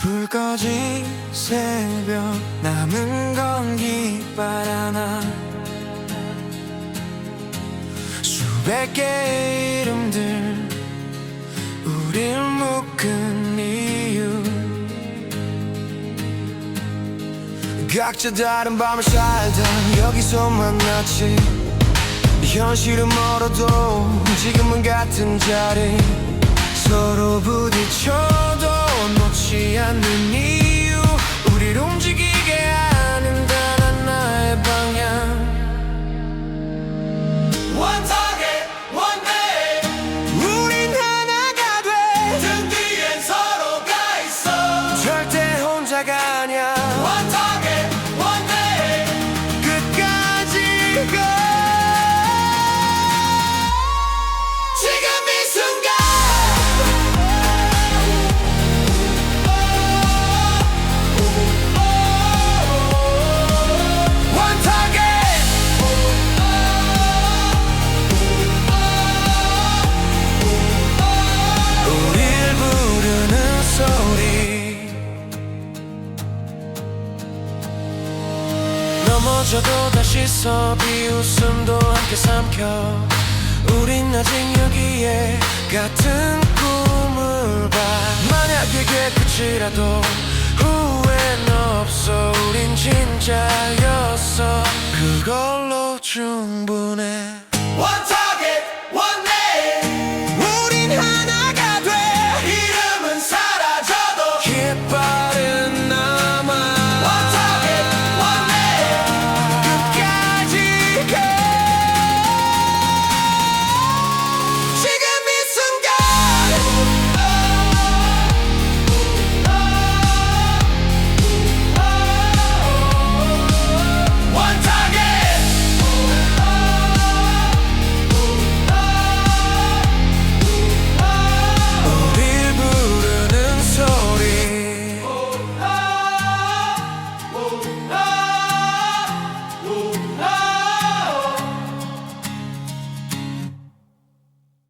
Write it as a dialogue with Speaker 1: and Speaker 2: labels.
Speaker 1: 불 꺼진 새벽 남은 건 깃발 하나. 수백 개의 이름들 우릴 묶은 이유. 각자 다른 밤을 살다 여기서 만났지 현실은 멀어도 지금은 같은 자리 서로 부딪혀 도 놓지 않 넘어져도 다시 서 비 웃음도 함께 삼켜. 우린 아직 여기에 같은 꿈을 봐. 만약에 이게 끝이라도 후회는 없어. 우린 진짜였어. 그걸로 충분해